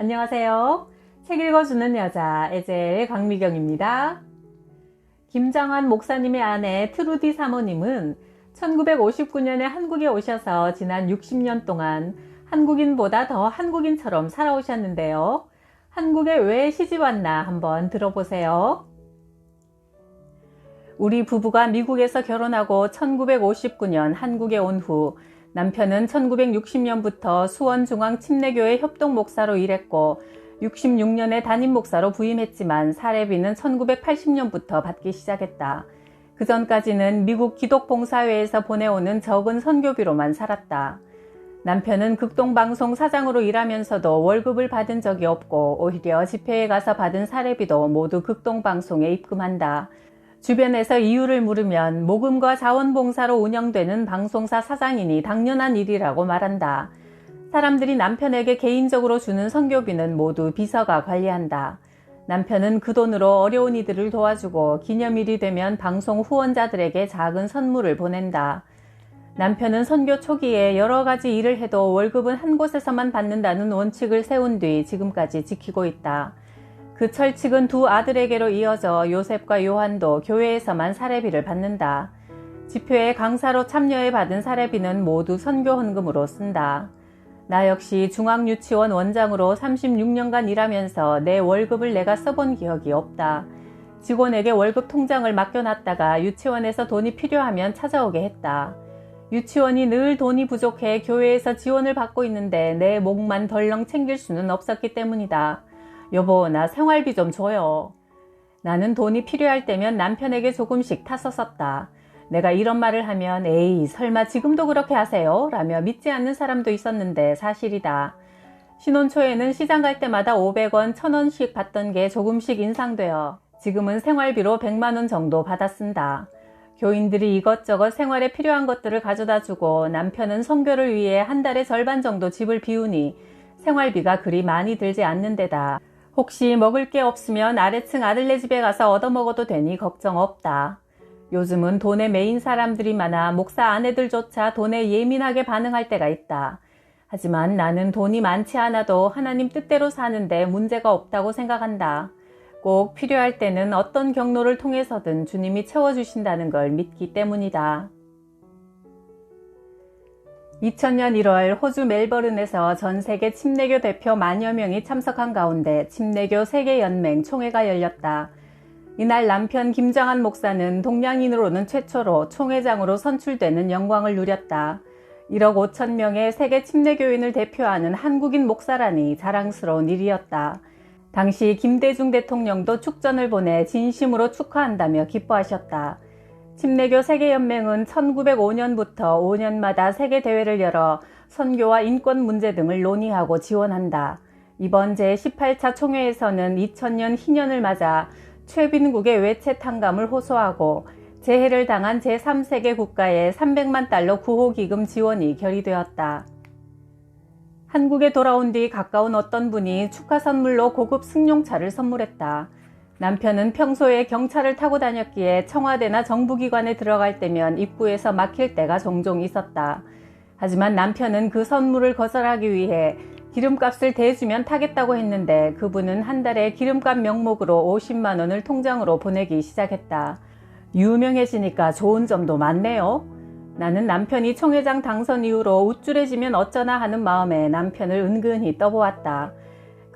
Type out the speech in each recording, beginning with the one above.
안녕하세요. 책 읽어주는 여자 에젤 강미경입니다. 김정환 목사님의 아내 트루디 사모님은 1959년에 한국에 오셔서 지난 60년 동안 한국인보다 더 한국인처럼 살아오셨는데요. 한국에 왜 시집 왔나 한번 들어보세요. 우리 부부가 미국에서 결혼하고 1959년 한국에 온 후 남편은 1960년부터 수원중앙침례교회 협동 목사로 일했고 66년에 담임 목사로 부임했지만 사례비는 1980년부터 받기 시작했다. 그 전까지는 미국 기독봉사회에서 보내오는 적은 선교비로만 살았다. 남편은 극동방송 사장으로 일하면서도 월급을 받은 적이 없고 오히려 집회에 가서 받은 사례비도 모두 극동방송에 입금한다. 주변에서 이유를 물으면 모금과 자원봉사로 운영되는 방송사 사장이니 당연한 일이라고 말한다. 사람들이 남편에게 개인적으로 주는 선교비는 모두 비서가 관리한다. 남편은 그 돈으로 어려운 이들을 도와주고 기념일이 되면 방송 후원자들에게 작은 선물을 보낸다. 남편은 선교 초기에 여러 가지 일을 해도 월급은 한 곳에서만 받는다는 원칙을 세운 뒤 지금까지 지키고 있다. 그 철칙은 두 아들에게로 이어져 요셉과 요한도 교회에서만 사례비를 받는다. 집회에 강사로 참여해 받은 사례비는 모두 선교 헌금으로 쓴다. 나 역시 중앙유치원 원장으로 36년간 일하면서 내 월급을 내가 써본 기억이 없다. 직원에게 월급 통장을 맡겨놨다가 유치원에서 돈이 필요하면 찾아오게 했다. 유치원이 늘 돈이 부족해 교회에서 지원을 받고 있는데 내 목만 덜렁 챙길 수는 없었기 때문이다. 여보, 나 생활비 좀 줘요. 나는 돈이 필요할 때면 남편에게 조금씩 타서 썼다. 내가 이런 말을 하면 에이 설마 지금도 그렇게 하세요? 라며 믿지 않는 사람도 있었는데 사실이다. 신혼 초에는 시장 갈 때마다 500원, 1000원씩 받던 게 조금씩 인상되어 지금은 생활비로 100만원 정도 받아 쓴다. 교인들이 이것저것 생활에 필요한 것들을 가져다 주고 남편은 성교를 위해 한 달에 절반 정도 집을 비우니 생활비가 그리 많이 들지 않는 데다. 혹시 먹을 게 없으면 아래층 아들네 집에 가서 얻어먹어도 되니 걱정 없다. 요즘은 돈에 메인 사람들이 많아 목사 아내들조차 돈에 예민하게 반응할 때가 있다. 하지만 나는 돈이 많지 않아도 하나님 뜻대로 사는데 문제가 없다고 생각한다. 꼭 필요할 때는 어떤 경로를 통해서든 주님이 채워주신다는 걸 믿기 때문이다. 2000년 1월 호주 멜버른에서 전 세계 침례교 대표 만여 명이 참석한 가운데 침례교 세계연맹 총회가 열렸다. 이날 남편 김정한 목사는 동양인으로는 최초로 총회장으로 선출되는 영광을 누렸다. 1억 5천 명의 세계 침례교인을 대표하는 한국인 목사라니 자랑스러운 일이었다. 당시 김대중 대통령도 축전을 보내 진심으로 축하한다며 기뻐하셨다. 침례교 세계연맹은 1905년부터 5년마다 세계대회를 열어 선교와 인권 문제 등을 논의하고 지원한다. 이번 제18차 총회에서는 2000년 희년을 맞아 최빈국의 외채 탕감을 호소하고 재해를 당한 제3세계 국가에 300만 달러 구호 기금 지원이 결의되었다. 한국에 돌아온 뒤 가까운 어떤 분이 축하 선물로 고급 승용차를 선물했다. 남편은 평소에 경차를 타고 다녔기에 청와대나 정부기관에 들어갈 때면 입구에서 막힐 때가 종종 있었다. 하지만 남편은 그 선물을 거절하기 위해 기름값을 대주면 타겠다고 했는데 그분은 한 달에 기름값 명목으로 50만 원을 통장으로 보내기 시작했다. 유명해지니까 좋은 점도 많네요. 나는 남편이 총회장 당선 이후로 우쭐해지면 어쩌나 하는 마음에 남편을 은근히 떠보았다.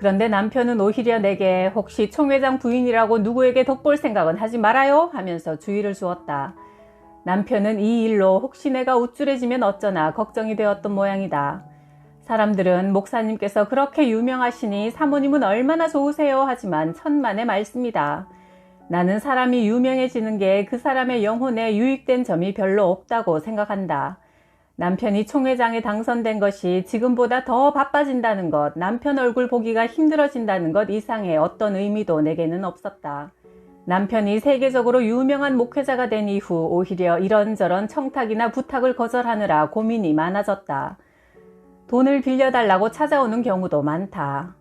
그런데 남편은 오히려 내게 혹시 총회장 부인이라고 누구에게 덕볼 생각은 하지 말아요 하면서 주의를 주었다. 남편은 이 일로 혹시 내가 우쭐해지면 어쩌나 걱정이 되었던 모양이다. 사람들은 목사님께서 그렇게 유명하시니 사모님은 얼마나 좋으세요 하지만 천만의 말씀이다. 나는 사람이 유명해지는 게 그 사람의 영혼에 유익된 점이 별로 없다고 생각한다. 남편이 총회장에 당선된 것이 지금보다 더 바빠진다는 것, 남편 얼굴 보기가 힘들어진다는 것 이상의 어떤 의미도 내게는 없었다. 남편이 세계적으로 유명한 목회자가 된 이후 오히려 이런저런 청탁이나 부탁을 거절하느라 고민이 많아졌다. 돈을 빌려달라고 찾아오는 경우도 많다.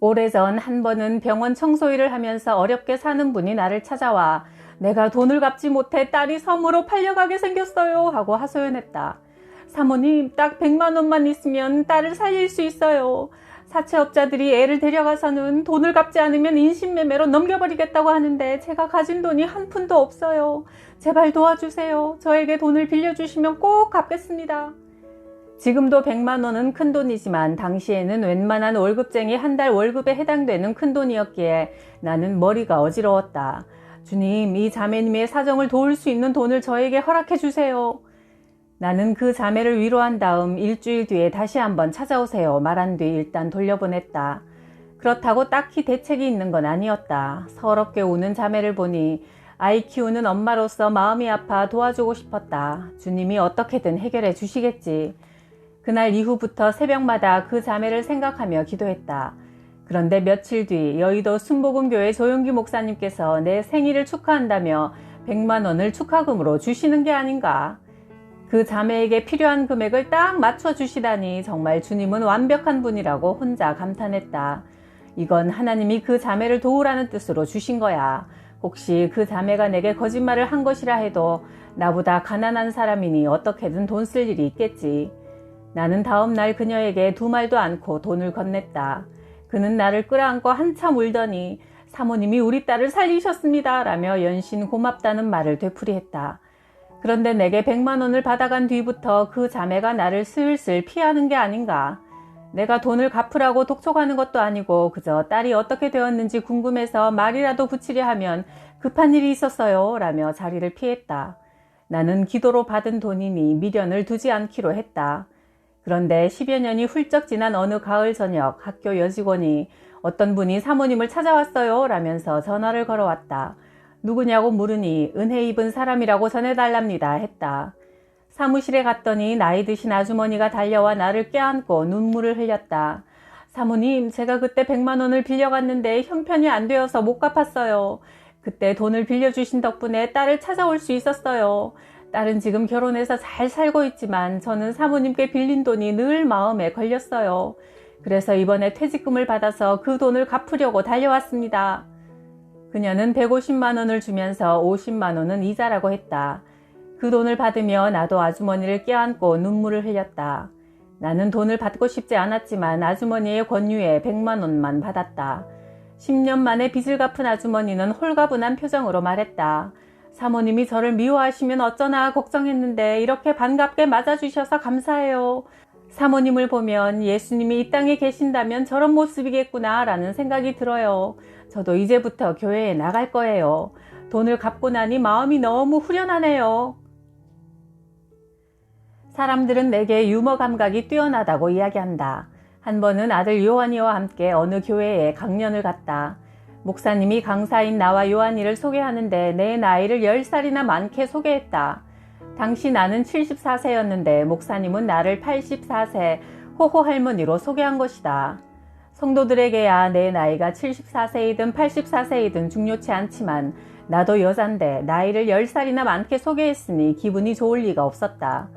오래전 한 번은 병원 청소일을 하면서 어렵게 사는 분이 나를 찾아와 내가 돈을 갚지 못해 딸이 섬으로 팔려가게 생겼어요 하고 하소연했다. 사모님 딱 100만 원만 있으면 딸을 살릴 수 있어요. 사채업자들이 애를 데려가서는 돈을 갚지 않으면 인신매매로 넘겨버리겠다고 하는데 제가 가진 돈이 한 푼도 없어요. 제발 도와주세요. 저에게 돈을 빌려주시면 꼭 갚겠습니다. 지금도 100만 원은 큰 돈이지만 당시에는 웬만한 월급쟁이 한 달 월급에 해당되는 큰 돈이었기에 나는 머리가 어지러웠다. 주님, 이 자매님의 사정을 도울 수 있는 돈을 저에게 허락해 주세요. 나는 그 자매를 위로한 다음 일주일 뒤에 다시 한번 찾아오세요 말한 뒤 일단 돌려보냈다. 그렇다고 딱히 대책이 있는 건 아니었다. 서럽게 우는 자매를 보니 아이 키우는 엄마로서 마음이 아파 도와주고 싶었다. 주님이 어떻게든 해결해 주시겠지. 그날 이후부터 새벽마다 그 자매를 생각하며 기도했다. 그런데 며칠 뒤 여의도 순복음교회 조용기 목사님께서 내 생일을 축하한다며 100만 원을 축하금으로 주시는 게 아닌가. 그 자매에게 필요한 금액을 딱 맞춰 주시다니 정말 주님은 완벽한 분이라고 혼자 감탄했다. 이건 하나님이 그 자매를 도우라는 뜻으로 주신 거야. 혹시 그 자매가 내게 거짓말을 한 것이라 해도 나보다 가난한 사람이니 어떻게든 돈 쓸 일이 있겠지. 나는 다음 날 그녀에게 두 말도 않고 돈을 건넸다. 그는 나를 끌어안고 한참 울더니 사모님이 우리 딸을 살리셨습니다. 라며 연신 고맙다는 말을 되풀이했다. 그런데 내게 100만 원을 받아간 뒤부터 그 자매가 나를 슬슬 피하는 게 아닌가. 내가 돈을 갚으라고 독촉하는 것도 아니고 그저 딸이 어떻게 되었는지 궁금해서 말이라도 붙이려 하면 급한 일이 있었어요. 라며 자리를 피했다. 나는 기도로 받은 돈이니 미련을 두지 않기로 했다. 그런데 10여 년이 훌쩍 지난 어느 가을 저녁 학교 여직원이 어떤 분이 사모님을 찾아왔어요. 라면서 전화를 걸어왔다. 누구냐고 물으니 은혜 입은 사람이라고 전해달랍니다 했다. 사무실에 갔더니 나이 드신 아주머니가 달려와 나를 껴안고 눈물을 흘렸다. 사모님, 제가 그때 100만 원을 빌려갔는데 형편이 안 되어서 못 갚았어요. 그때 돈을 빌려주신 덕분에 딸을 찾아올 수 있었어요. 딸은 지금 결혼해서 잘 살고 있지만 저는 사모님께 빌린 돈이 늘 마음에 걸렸어요. 그래서 이번에 퇴직금을 받아서 그 돈을 갚으려고 달려왔습니다. 그녀는 150만 원을 주면서 50만 원은 이자라고 했다. 그 돈을 받으며 나도 아주머니를 껴안고 눈물을 흘렸다. 나는 돈을 받고 싶지 않았지만 아주머니의 권유에 100만 원만 받았다. 10년 만에 빚을 갚은 아주머니는 홀가분한 표정으로 말했다. 사모님이 저를 미워하시면 어쩌나 걱정했는데 이렇게 반갑게 맞아주셔서 감사해요. 사모님을 보면 예수님이 이 땅에 계신다면 저런 모습이겠구나 라는 생각이 들어요. 저도 이제부터 교회에 나갈 거예요. 돈을 갚고 나니 마음이 너무 후련하네요. 사람들은 내게 유머 감각이 뛰어나다고 이야기한다. 한 번은 아들 요한이와 함께 어느 교회에 강연을 갔다. 목사님이 강사인 나와 요한이를 소개하는데 내 나이를 10살이나 많게 소개했다. 당시 나는 74세였는데 목사님은 나를 84세 호호 할머니로 소개한 것이다. 성도들에게야 내 나이가 74세이든 84세이든 중요치 않지만 나도 여잔데 나이를 10살이나 많게 소개했으니 기분이 좋을 리가 없었다.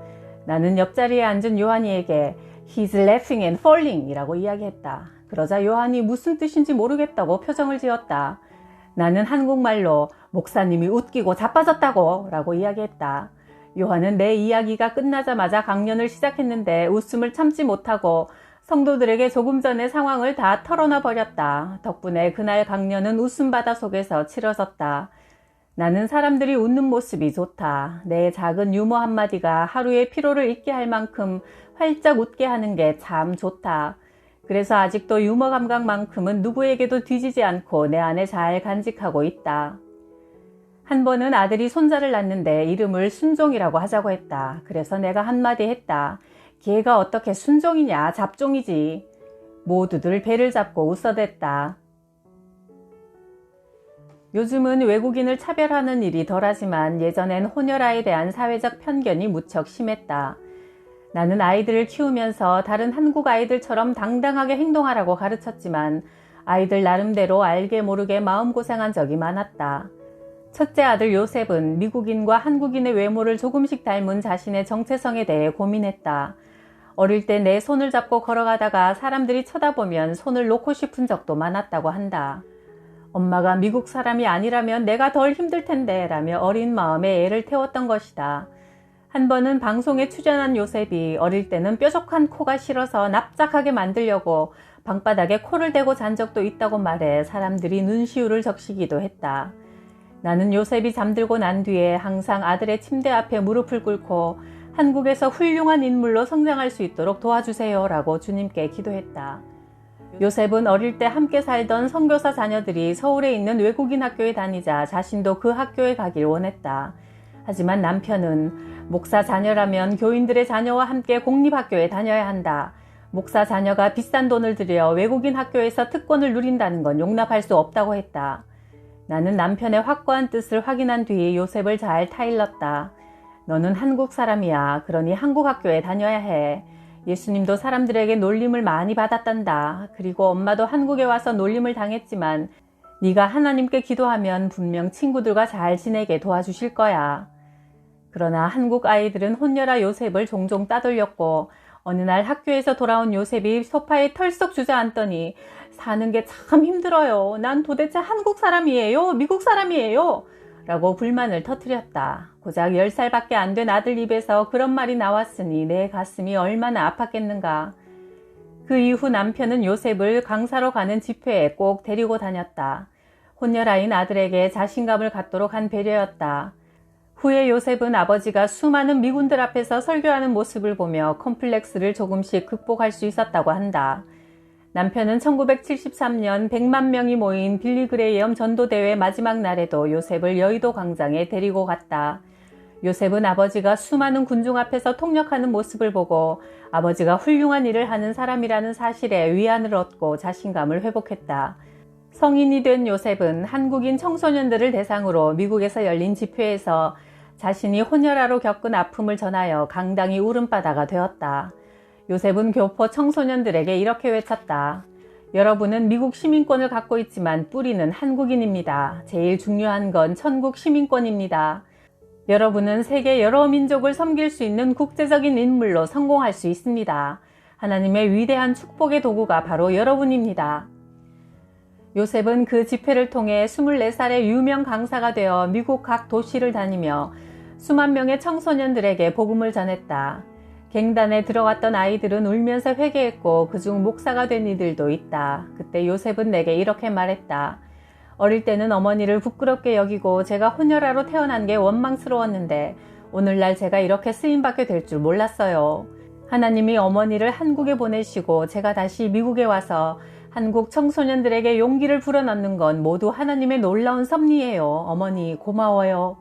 나는 옆자리에 앉은 요한이에게 He's laughing and falling 이라고 이야기했다. 그러자 요한이 무슨 뜻인지 모르겠다고 표정을 지었다. 나는 한국말로 목사님이 웃기고 자빠졌다고 라고 이야기했다. 요한은 내 이야기가 끝나자마자 강연을 시작했는데 웃음을 참지 못하고 성도들에게 조금 전의 상황을 다 털어놔 버렸다. 덕분에 그날 강연은 웃음바다 속에서 치러졌다. 나는 사람들이 웃는 모습이 좋다. 내 작은 유머 한마디가 하루의 피로를 잊게 할 만큼 활짝 웃게 하는 게 참 좋다. 그래서 아직도 유머 감각만큼은 누구에게도 뒤지지 않고 내 안에 잘 간직하고 있다. 한 번은 아들이 손자를 낳는데 이름을 순종이라고 하자고 했다. 그래서 내가 한마디 했다. 걔가 어떻게 순종이냐 잡종이지. 모두들 배를 잡고 웃어댔다. 요즘은 외국인을 차별하는 일이 덜하지만 예전엔 혼혈아에 대한 사회적 편견이 무척 심했다. 나는 아이들을 키우면서 다른 한국 아이들처럼 당당하게 행동하라고 가르쳤지만 아이들 나름대로 알게 모르게 마음고생한 적이 많았다. 첫째 아들 요셉은 미국인과 한국인의 외모를 조금씩 닮은 자신의 정체성에 대해 고민했다. 어릴 때 내 손을 잡고 걸어가다가 사람들이 쳐다보면 손을 놓고 싶은 적도 많았다고 한다. 엄마가 미국 사람이 아니라면 내가 덜 힘들 텐데 라며 어린 마음에 애를 태웠던 것이다. 한 번은 방송에 출연한 요셉이 어릴 때는 뾰족한 코가 싫어서 납작하게 만들려고 방바닥에 코를 대고 잔 적도 있다고 말해 사람들이 눈시울을 적시기도 했다. 나는 요셉이 잠들고 난 뒤에 항상 아들의 침대 앞에 무릎을 꿇고 한국에서 훌륭한 인물로 성장할 수 있도록 도와주세요 라고 주님께 기도했다. 요셉은 어릴 때 함께 살던 선교사 자녀들이 서울에 있는 외국인 학교에 다니자 자신도 그 학교에 가길 원했다. 하지만 남편은 목사 자녀라면 교인들의 자녀와 함께 공립학교에 다녀야 한다. 목사 자녀가 비싼 돈을 들여 외국인 학교에서 특권을 누린다는 건 용납할 수 없다고 했다. 나는 남편의 확고한 뜻을 확인한 뒤 요셉을 잘 타일렀다. 너는 한국 사람이야. 그러니 한국 학교에 다녀야 해. 예수님도 사람들에게 놀림을 많이 받았단다. 그리고 엄마도 한국에 와서 놀림을 당했지만 네가 하나님께 기도하면 분명 친구들과 잘 지내게 도와주실 거야. 그러나 한국 아이들은 혼녀라 요셉을 종종 따돌렸고 어느 날 학교에서 돌아온 요셉이 소파에 털썩 주저앉더니 사는 게 참 힘들어요. 난 도대체 한국 사람이에요? 미국 사람이에요? 라고 불만을 터뜨렸다. 고작 10살밖에 안 된 아들 입에서 그런 말이 나왔으니 내 가슴이 얼마나 아팠겠는가. 그 이후 남편은 요셉을 강사로 가는 집회에 꼭 데리고 다녔다. 혼혈아인 아들에게 자신감을 갖도록 한 배려였다. 후에 요셉은 아버지가 수많은 미군들 앞에서 설교하는 모습을 보며 컴플렉스를 조금씩 극복할 수 있었다고 한다. 남편은 1973년 100만 명이 모인 빌리 그레이엄 전도대회 마지막 날에도 요셉을 여의도 광장에 데리고 갔다. 요셉은 아버지가 수많은 군중 앞에서 통역하는 모습을 보고 아버지가 훌륭한 일을 하는 사람이라는 사실에 위안을 얻고 자신감을 회복했다. 성인이 된 요셉은 한국인 청소년들을 대상으로 미국에서 열린 집회에서 자신이 혼혈아로 겪은 아픔을 전하여 강당이 울음바다가 되었다. 요셉은 교포 청소년들에게 이렇게 외쳤다. 여러분은 미국 시민권을 갖고 있지만 뿌리는 한국인입니다. 제일 중요한 건 천국 시민권입니다. 여러분은 세계 여러 민족을 섬길 수 있는 국제적인 인물로 성공할 수 있습니다. 하나님의 위대한 축복의 도구가 바로 여러분입니다. 요셉은 그 집회를 통해 24살의 유명 강사가 되어 미국 각 도시를 다니며 수만 명의 청소년들에게 복음을 전했다. 갱단에 들어갔던 아이들은 울면서 회개했고 그중 목사가 된 이들도 있다. 그때 요셉은 내게 이렇게 말했다. 어릴 때는 어머니를 부끄럽게 여기고 제가 혼혈아로 태어난 게 원망스러웠는데 오늘날 제가 이렇게 쓰임받게 될 줄 몰랐어요. 하나님이 어머니를 한국에 보내시고 제가 다시 미국에 와서 한국 청소년들에게 용기를 불어넣는 건 모두 하나님의 놀라운 섭리예요. 어머니 고마워요.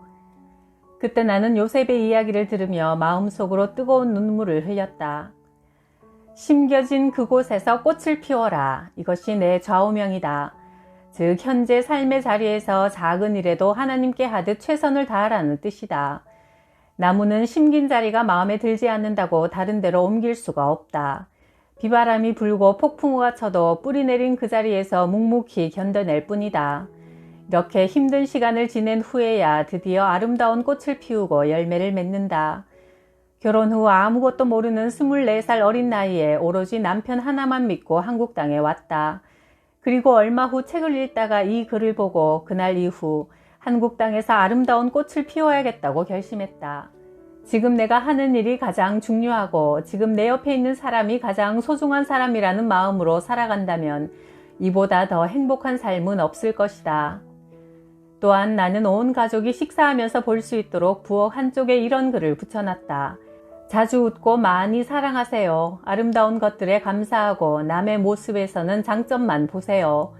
그때 나는 요셉의 이야기를 들으며 마음속으로 뜨거운 눈물을 흘렸다. 심겨진 그곳에서 꽃을 피워라. 이것이 내 좌우명이다. 즉, 현재 삶의 자리에서 작은 일에도 하나님께 하듯 최선을 다하라는 뜻이다. 나무는 심긴 자리가 마음에 들지 않는다고 다른 데로 옮길 수가 없다. 비바람이 불고 폭풍우가 쳐도 뿌리 내린 그 자리에서 묵묵히 견뎌낼 뿐이다. 이렇게 힘든 시간을 지낸 후에야 드디어 아름다운 꽃을 피우고 열매를 맺는다. 결혼 후 아무것도 모르는 24살 어린 나이에 오로지 남편 하나만 믿고 한국 땅에 왔다. 그리고 얼마 후 책을 읽다가 이 글을 보고 그날 이후 한국 땅에서 아름다운 꽃을 피워야겠다고 결심했다. 지금 내가 하는 일이 가장 중요하고 지금 내 옆에 있는 사람이 가장 소중한 사람이라는 마음으로 살아간다면 이보다 더 행복한 삶은 없을 것이다. 또한 나는 온 가족이 식사하면서 볼 수 있도록 부엌 한쪽에 이런 글을 붙여놨다. 자주 웃고 많이 사랑하세요. 아름다운 것들에 감사하고 남의 모습에서는 장점만 보세요.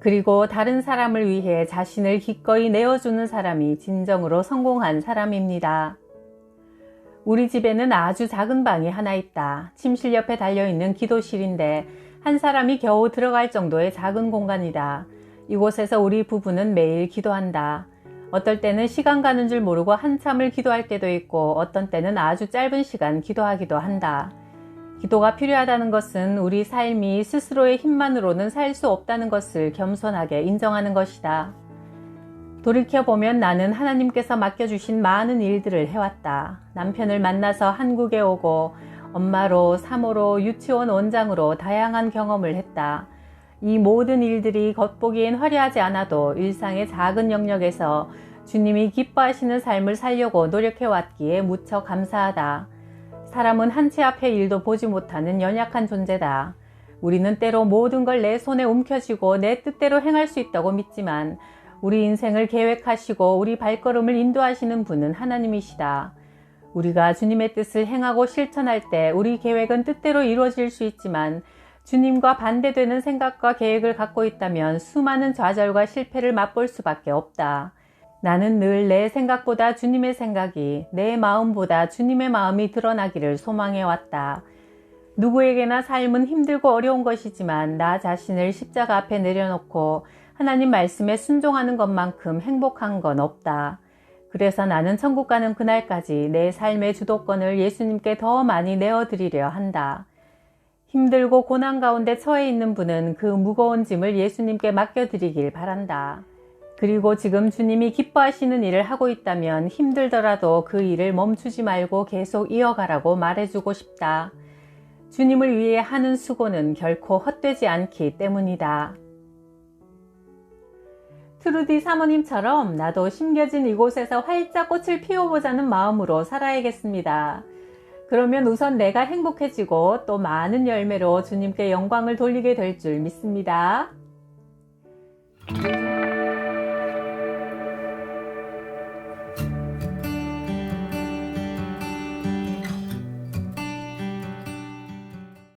그리고 다른 사람을 위해 자신을 기꺼이 내어주는 사람이 진정으로 성공한 사람입니다. 우리 집에는 아주 작은 방이 하나 있다. 침실 옆에 달려있는 기도실인데 한 사람이 겨우 들어갈 정도의 작은 공간이다. 이곳에서 우리 부부는 매일 기도한다. 어떨 때는 시간 가는 줄 모르고 한참을 기도할 때도 있고 어떤 때는 아주 짧은 시간 기도하기도 한다. 기도가 필요하다는 것은 우리 삶이 스스로의 힘만으로는 살 수 없다는 것을 겸손하게 인정하는 것이다. 돌이켜보면 나는 하나님께서 맡겨주신 많은 일들을 해왔다. 남편을 만나서 한국에 오고 엄마로, 사모로, 유치원 원장으로 다양한 경험을 했다. 이 모든 일들이 겉보기엔 화려하지 않아도 일상의 작은 영역에서 주님이 기뻐하시는 삶을 살려고 노력해왔기에 무척 감사하다. 사람은 한치 앞의 일도 보지 못하는 연약한 존재다. 우리는 때로 모든 걸 내 손에 움켜쥐고 내 뜻대로 행할 수 있다고 믿지만 우리 인생을 계획하시고 우리 발걸음을 인도하시는 분은 하나님이시다. 우리가 주님의 뜻을 행하고 실천할 때 우리 계획은 뜻대로 이루어질 수 있지만 주님과 반대되는 생각과 계획을 갖고 있다면 수많은 좌절과 실패를 맛볼 수밖에 없다. 나는 늘 내 생각보다 주님의 생각이 내 마음보다 주님의 마음이 드러나기를 소망해 왔다. 누구에게나 삶은 힘들고 어려운 것이지만 나 자신을 십자가 앞에 내려놓고 하나님 말씀에 순종하는 것만큼 행복한 건 없다. 그래서 나는 천국 가는 그날까지 내 삶의 주도권을 예수님께 더 많이 내어드리려 한다. 힘들고 고난 가운데 처해 있는 분은 그 무거운 짐을 예수님께 맡겨드리길 바란다. 그리고 지금 주님이 기뻐하시는 일을 하고 있다면 힘들더라도 그 일을 멈추지 말고 계속 이어가라고 말해주고 싶다. 주님을 위해 하는 수고는 결코 헛되지 않기 때문이다. 트루디 사모님처럼 나도 심겨진 이곳에서 활짝 꽃을 피워보자는 마음으로 살아야겠습니다. 그러면 우선 내가 행복해지고 또 많은 열매로 주님께 영광을 돌리게 될 줄 믿습니다.